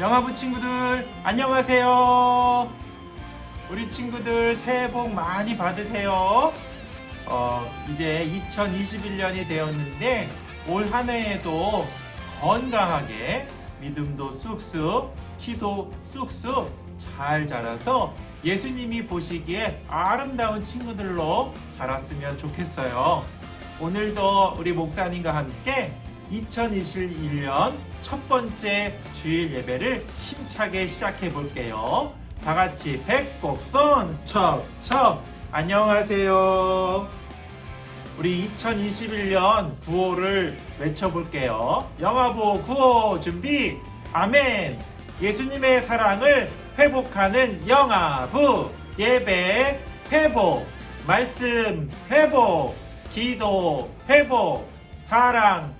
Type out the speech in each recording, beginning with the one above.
영화부 친구들 안녕하세요. 우리 친구들 새해 복 많이 받으세요. 어, 이제 2021년이 되었는데 올 한 해에도 건강하게 믿음도 쑥쑥 키도 쑥쑥 잘 자라서 예수님이 보시기에 아름다운 친구들로 자랐으면 좋겠어요. 오늘도 우리 목사님과 함께 2021년 첫 번째 주일 예배를 힘차게 시작해 볼게요. 다 같이 배꼽 손 척척 안녕하세요. 우리 2021년 구호를 외쳐볼게요. 영화보 구호 준비 아멘. 예수님의 사랑을 회복하는 영화부 예배 회복 말씀 회복 기도 회복 사랑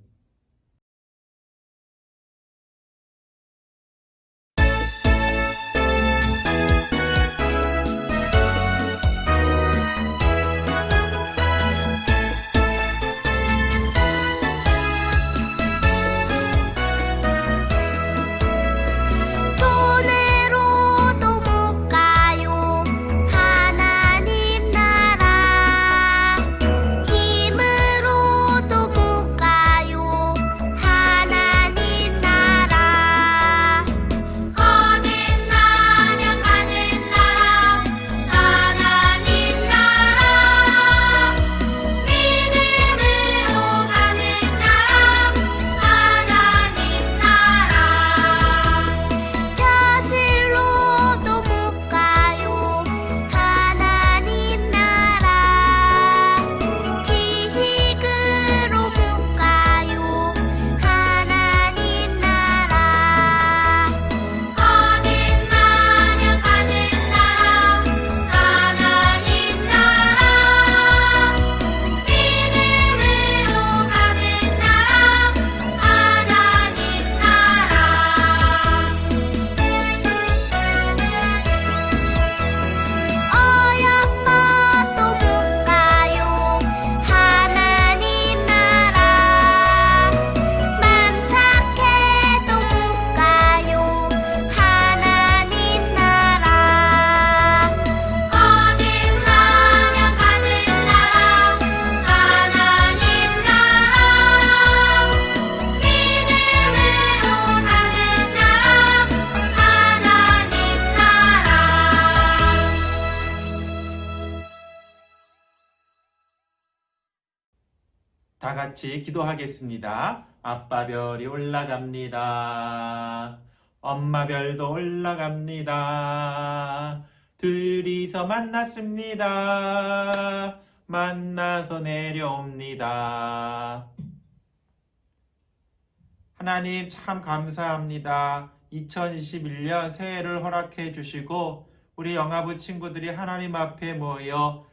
같이 기도하겠습니다. 아빠 별이 올라갑니다. 엄마 별도 올라갑니다. 둘이서 만났습니다. 만나서 내려옵니다. 하나님 참 감사합니다. 2021년 새해를 허락해 주시고 우리 영화부 친구들이 하나님 앞에 모여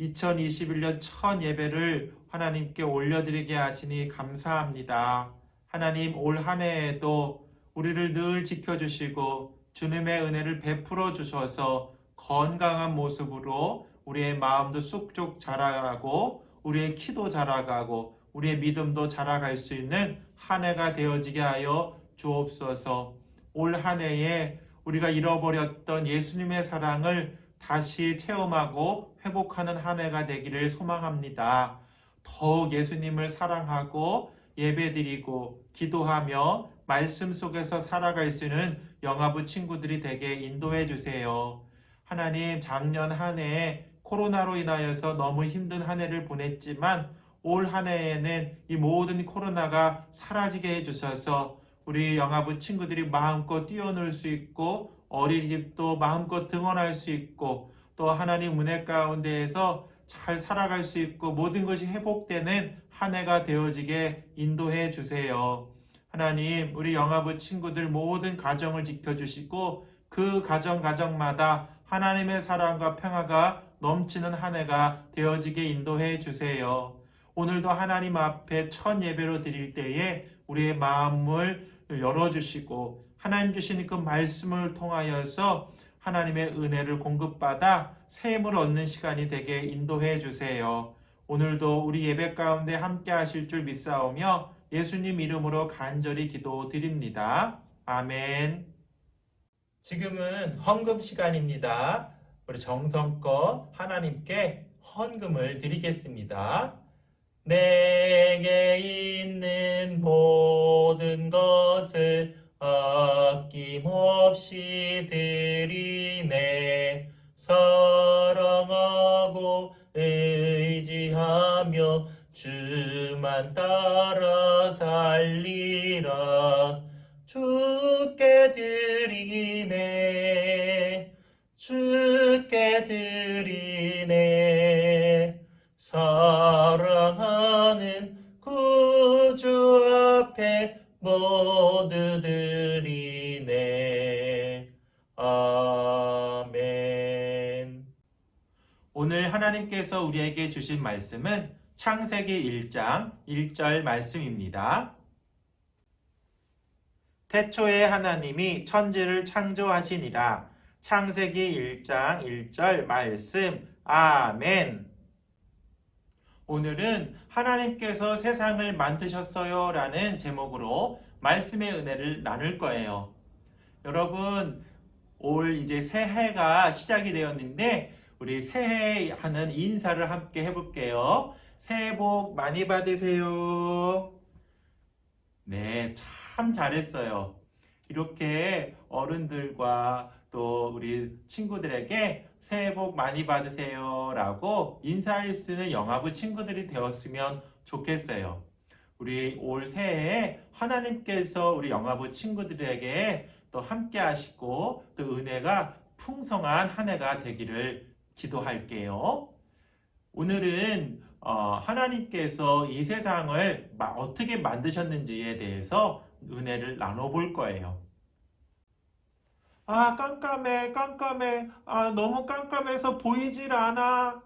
2021년 첫 예배를 하나님께 올려드리게 하시니 감사합니다. 하나님 올 한 해에도 우리를 늘 지켜주시고 주님의 은혜를 베풀어 주셔서 건강한 모습으로 우리의 마음도 쑥쑥 자라가고 우리의 키도 자라가고 우리의 믿음도 자라갈 수 있는 한 해가 되어지게 하여 주옵소서. 올 한 해에 우리가 잃어버렸던 예수님의 사랑을 다시 체험하고 회복하는 한 해가 되기를 소망합니다. 더욱 예수님을 사랑하고 예배드리고 기도하며 말씀 속에서 살아갈 수 있는 영화부 친구들이 되게 인도해 주세요. 하나님 작년 한 해에 코로나로 인하여서 너무 힘든 한 해를 보냈지만 올 한 해에는 이 모든 코로나가 사라지게 해주셔서 우리 영아부 친구들이 마음껏 뛰어놀 수 있고 어린이집도 마음껏 등원할 수 있고 또 하나님 은혜 가운데에서 잘 살아갈 수 있고 모든 것이 회복되는 한 해가 되어지게 인도해 주세요. 하나님, 우리 영아부 친구들 모든 가정을 지켜주시고 그 가정 가정마다 하나님의 사랑과 평화가 넘치는 한 해가 되어지게 인도해 주세요. 오늘도 하나님 앞에 첫 예배로 드릴 때에 우리의 마음을 열어주시고 하나님 주시는 그 말씀을 통하여서 하나님의 은혜를 공급받아 새 힘을 얻는 시간이 되게 인도해 주세요. 오늘도 우리 예배 가운데 함께 하실 줄 믿사오며 예수님 이름으로 간절히 기도드립니다. 아멘. 지금은 헌금 시간입니다. 우리 정성껏 하나님께 헌금을 드리겠습니다. 내게 있는 모든 것을 아낌없이 드리네. 사랑하고 의지하며 주만 따라 살리라. 주께 드리네. 주께 드리네. 사 모두 드리네 아멘 오늘 하나님께서 우리에게 주신 말씀은 창세기 1장 1절 말씀입니다. 태초에 하나님이 천지를 창조하시니라. 창세기 1장 1절 말씀. 아멘. 오늘은 하나님께서 세상을 만드셨어요 라는 제목으로 말씀의 은혜를 나눌 거예요. 여러분, 올 이제 새해가 시작이 되었는데, 우리 새해 하는 인사를 함께 해볼게요. 새해 복 많이 받으세요. 네, 참 잘했어요. 이렇게 어른들과 또 우리 친구들에게 새해 복 많이 받으세요 라고 인사할 수 있는 영화부 친구들이 되었으면 좋겠어요. 우리 올 새해에 하나님께서 우리 영화부 친구들에게 또 함께 하시고 또 은혜가 풍성한 한 해가 되기를 기도할게요. 오늘은 어, 하나님께서 이 세상을 마- 어떻게 만드셨는지에 대해서 은혜를 나눠볼 거예요. 아, 깜깜해, 깜깜해. 아, 너무 깜깜해서 보이질 않아.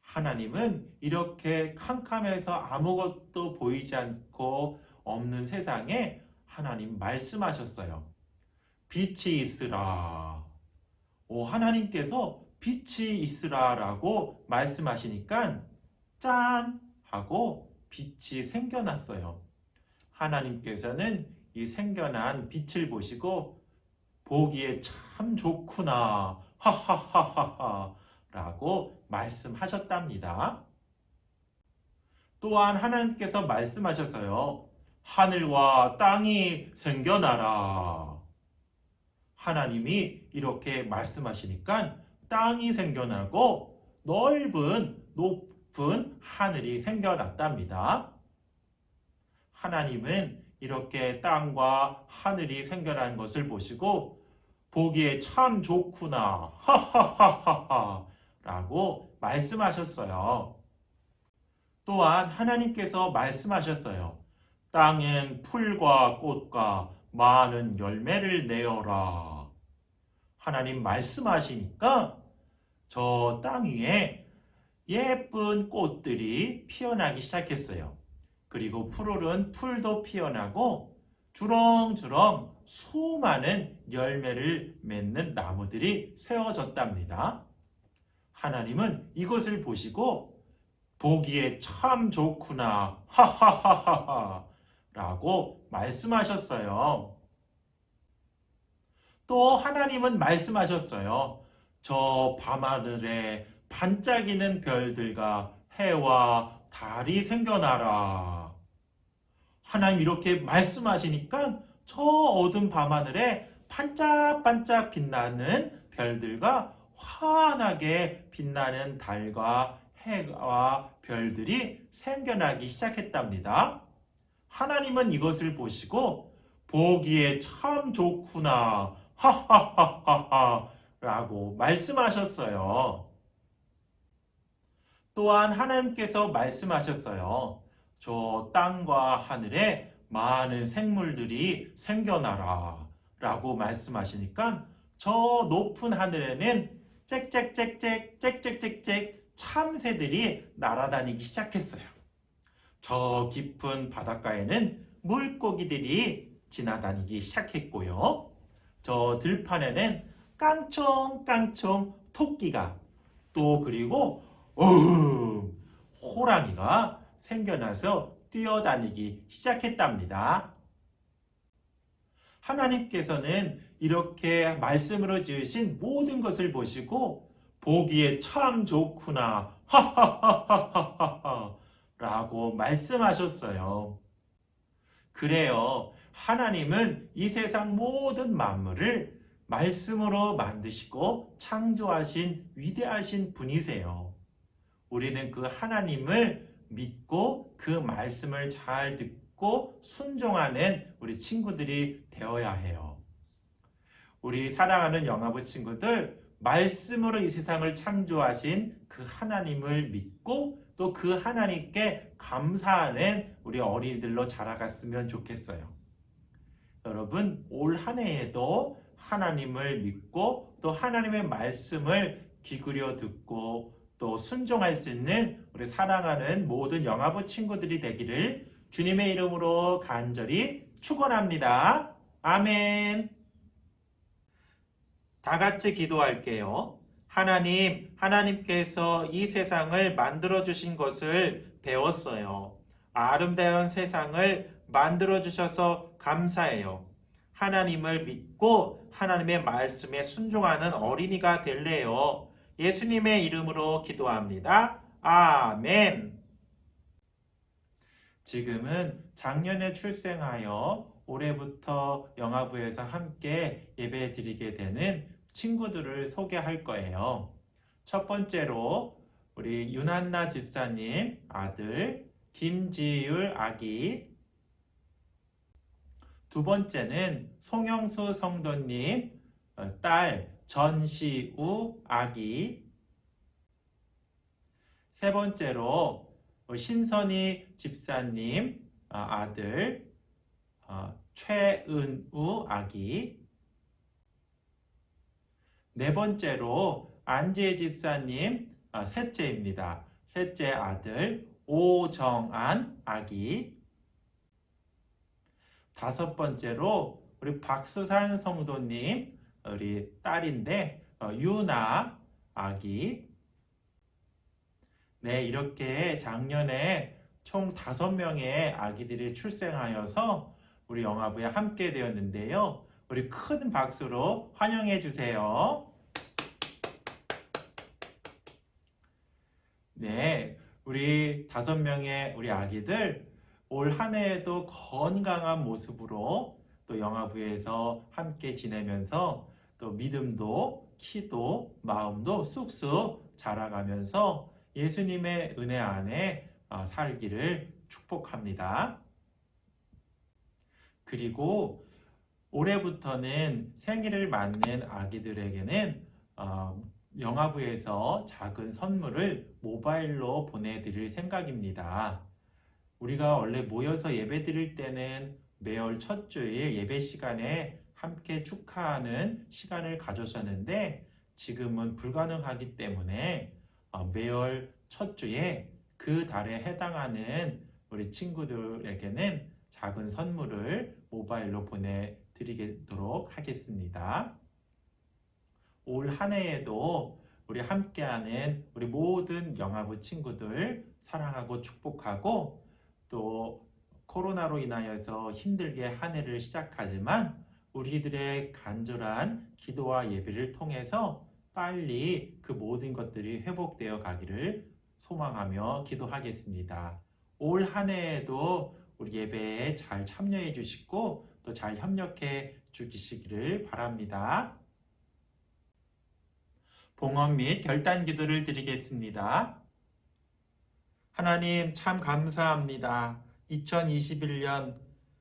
하나님은 이렇게 캄캄해서 아무것도 보이지 않고 없는 세상에 하나님 말씀하셨어요. 빛이 있으라. 오, 하나님께서 빛이 있으라라고 말씀하시니까 짠 하고 빛이 생겨났어요. 하나님께서는 이 생겨난 빛을 보시고 보기에 참 좋구나 하하하하하 라고 말씀하셨답니다. 또한 하나님께서 말씀하셨어요. 하늘과 땅이 생겨나라. 하나님이 이렇게 말씀하시니까 땅이 생겨나고 넓은 높은 하늘이 생겨났답니다. 하나님은 이렇게 땅과 하늘이 생겨난 것을 보시고 보기에 참 좋구나 하하하하하 라고 말씀하셨어요. 또한 하나님께서 말씀하셨어요. 땅엔 풀과 꽃과 많은 열매를 내어라. 하나님 말씀하시니까 저 땅 위에 예쁜 꽃들이 피어나기 시작했어요. 그리고 푸르른 풀도 피어나고 주렁주렁 수많은 열매를 맺는 나무들이 세워졌답니다. 하나님은 이것을 보시고 보기에 참 좋구나 하하하하하 라고 말씀하셨어요. 또 하나님은 말씀하셨어요. 저 밤하늘에 반짝이는 별들과 해와 달이 생겨나라. 하나님 이렇게 말씀하시니까 저 어두운 밤하늘에 반짝반짝 빛나는 별들과 환하게 빛나는 달과 해와 별들이 생겨나기 시작했답니다. 하나님은 이것을 보시고 보기에 참 좋구나. 하하하하하. 라고 말씀하셨어요. 또한 하나님께서 말씀하셨어요. 저 땅과 하늘에 많은 생물들이 생겨나라. 라고 말씀하시니까 저 높은 하늘에는 짹짹짹짹 짹짹짹짹 참새들이 날아다니기 시작했어요. 저 깊은 바닷가에는 물고기들이 지나다니기 시작했고요. 저 들판에는 깡총깡총 토끼가 또 그리고 어흥 호랑이가 생겨나서 뛰어다니기 시작했답니다. 하나님께서는 이렇게 말씀으로 지으신 모든 것을 보시고 보기에 참 좋구나 하하하하하하 라고 말씀하셨어요. 그래요. 하나님은 이 세상 모든 만물을 말씀으로 만드시고 창조하신 위대하신 분이세요. 우리는 그 하나님을 믿고 그 말씀을 잘 듣고 순종하는 우리 친구들이 되어야 해요. 우리 사랑하는 영화부 친구들, 말씀으로 이 세상을 창조하신 그 하나님을 믿고 또 그 하나님께 감사하는 우리 어린이들로 자라갔으면 좋겠어요. 여러분, 올 한 해에도 하나님을 믿고 또 하나님의 말씀을 기울여 듣고 또 순종할 수 있는 우리 사랑하는 모든 영화부 친구들이 되기를 주님의 이름으로 간절히 축원합니다. 아멘. 다 같이 기도할게요. 하나님, 하나님께서 이 세상을 만들어 주신 것을 배웠어요. 아름다운 세상을 만들어 주셔서 감사해요. 하나님을 믿고 하나님의 말씀에 순종하는 어린이가 될래요. 예수님의 이름으로 기도합니다. 아멘. 지금은 작년에 출생하여 올해부터 영화부에서 함께 예배 드리게 되는 친구들을 소개할 거예요. 첫 번째로 우리 윤한나 집사님 아들 김지율 아기 두 번째는 송영수 성도님 어, 딸 전시우 아기 세 번째로 신선희 집사님 어, 아들 어, 최은우 아기 네 번째로 안재 집사님 아, 셋째입니다. 셋째 아들 오정안 아기 다섯 번째로 우리 박수산 성도님 우리 딸인데 어, 유나 아기 네 이렇게 작년에 총 다섯 명의 아기들이 출생하여서 우리 영화부에 함께 되었는데요. 우리 큰 박수로 환영해 주세요. 네, 우리 다섯 명의 우리 아기들 올 한 해에도 건강한 모습으로 또 영화부에서 함께 지내면서 또 믿음도 키도 마음도 쑥쑥 자라가면서 예수님의 은혜 안에 아, 살기를 축복합니다. 그리고 올해부터는 생일을 맞는 아기들에게는 어, 영화부에서 작은 선물을 모바일로 보내드릴 생각입니다. 우리가 원래 모여서 예배 드릴 때는 매월 첫 주일 예배 시간에 함께 축하하는 시간을 가졌었는데 지금은 불가능하기 때문에 어, 매월 첫 주에 그 달에 해당하는 우리 친구들에게는 작은 선물을 모바일로 보내드리도록 하겠습니다. 올 한 해에도 우리 함께하는 우리 모든 영화부 친구들 사랑하고 축복하고 또 코로나로 인하여서 힘들게 한 해를 시작하지만 우리들의 간절한 기도와 예배를 통해서 빨리 그 모든 것들이 회복되어 가기를 소망하며 기도하겠습니다. 올 한 해에도 우리 예배에 잘 참여해 주시고 또 잘 협력해 주시기를 바랍니다. 봉헌 및 결단 기도를 드리겠습니다. 하나님 참 감사합니다. 2021년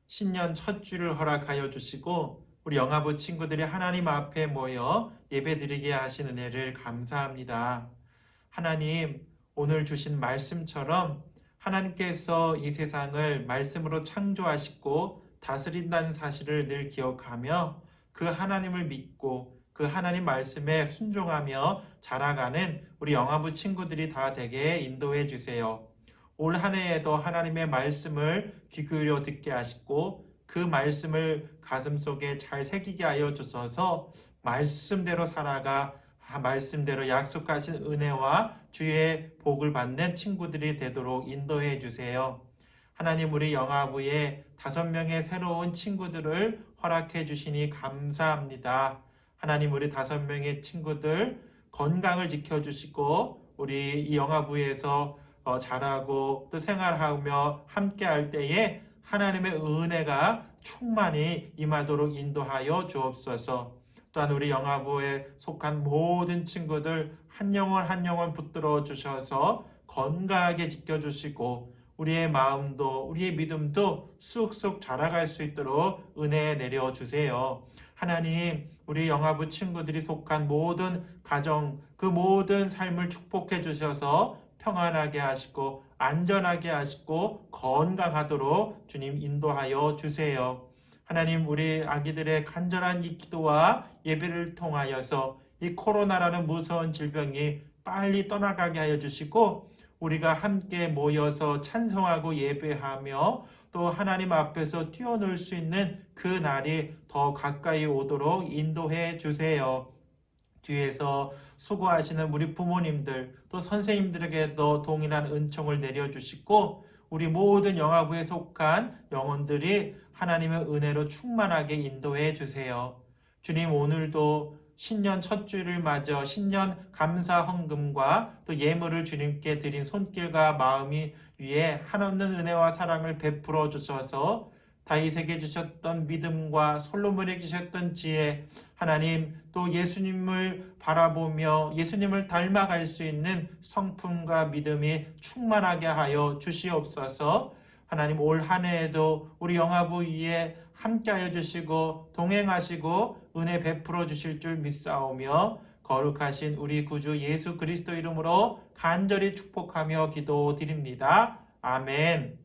신년 첫 주를 허락하여 주시고 우리 영아부 친구들이 하나님 앞에 모여 예배드리게 하신 은혜를 감사합니다. 하나님, 오늘 주신 말씀처럼 하나님께서 이 세상을 말씀으로 창조하시고 다스린다는 사실을 늘 기억하며 그 하나님을 믿고 그 하나님 말씀에 순종하며 자라가는 우리 영아부 친구들이 다 되게 인도해 주세요. 올 한 해에도 하나님의 말씀을 귀 기울여 듣게 하시고 그 말씀을 가슴 속에 잘 새기게 하여 주셔서 말씀대로 살아가 말씀대로 약속하신 은혜와 주의 복을 받는 친구들이 되도록 인도해 주세요. 하나님 우리 영아부에 다섯 명의 새로운 친구들을 허락해 주시니 감사합니다. 하나님 우리 다섯 명의 친구들 건강을 지켜 주시고 우리 이 영아부에서 어, 자라고 또 생활하며 함께 할 때에 하나님의 은혜가 충만히 임하도록 인도하여 주옵소서. 또한 우리 영아부에 속한 모든 친구들 한 영혼 한 영혼 붙들어 주셔서 건강하게 지켜주시고 우리의 마음도 우리의 믿음도 쑥쑥 자라갈 수 있도록 은혜 내려 주세요. 하나님, 우리 영아부 친구들이 속한 모든 가정, 그 모든 삶을 축복해 주셔서 평안하게 하시고 안전하게 하시고 건강하도록 주님 인도하여 주세요. 하나님 우리 아기들의 간절한 이 기도와 예배를 통하여서 이 코로나라는 무서운 질병이 빨리 떠나가게 하여 주시고 우리가 함께 모여서 찬송하고 예배하며 또 하나님 앞에서 뛰어놀 수 있는 그 날이 더 가까이 오도록 인도해 주세요. 뒤에서 수고하시는 우리 부모님들 또 선생님들에게도 동일한 은총을 내려주시고 우리 모든 영화부에 속한 영혼들이 하나님의 은혜로 충만하게 인도해 주세요. 주님 오늘도 신년 첫 주를 맞아 신년 감사 헌금과 또 예물을 주님께 드린 손길과 마음이 위에 한없는 은혜와 사랑을 베풀어 주셔서 다윗에게 주셨던 믿음과 솔로몬에게 주셨던 지혜 하나님 또 예수님을 바라보며 예수님을 닮아갈 수 있는 성품과 믿음이 충만하게 하여 주시옵소서 하나님 올 한 해에도 우리 영화부 위에 함께하여 주시고 동행하시고 은혜 베풀어 주실 줄 믿사오며 거룩하신 우리 구주 예수 그리스도 이름으로 간절히 축복하며 기도드립니다. 아멘.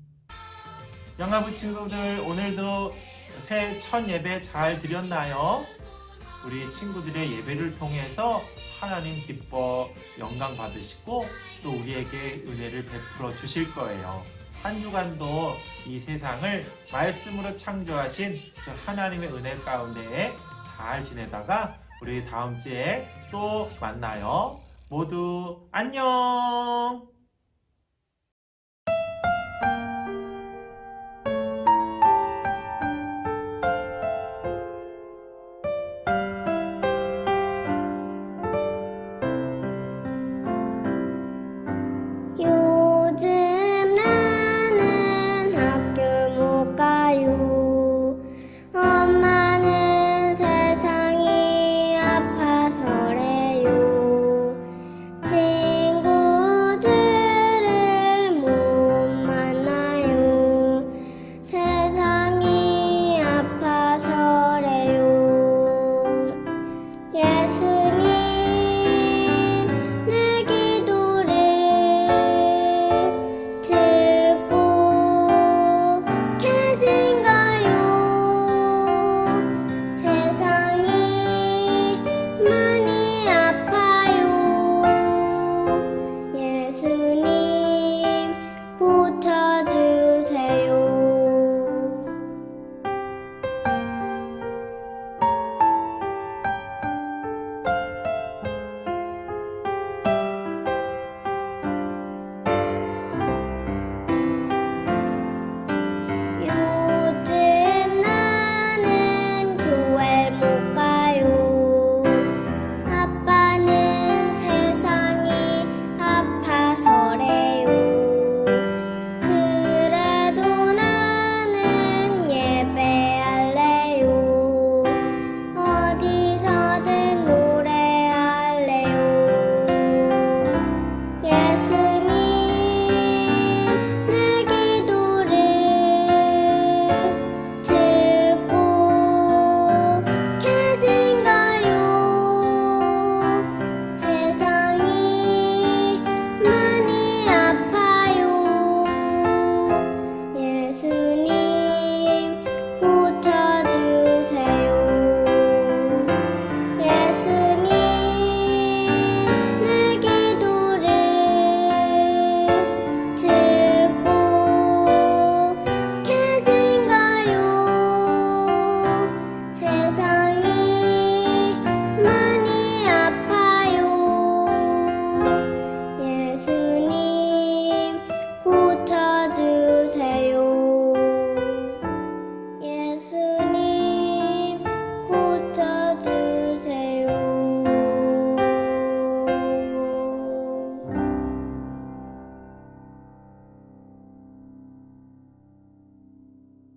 영화부 친구들 오늘도 새 첫 예배 잘 드렸나요? 우리 친구들의 예배를 통해서 하나님 기뻐 영광 받으시고 또 우리에게 은혜를 베풀어 주실 거예요. 한 주간도 이 세상을 말씀으로 창조하신 그 하나님의 은혜 가운데 잘 지내다가 우리 다음 주에 또 만나요. 모두 안녕!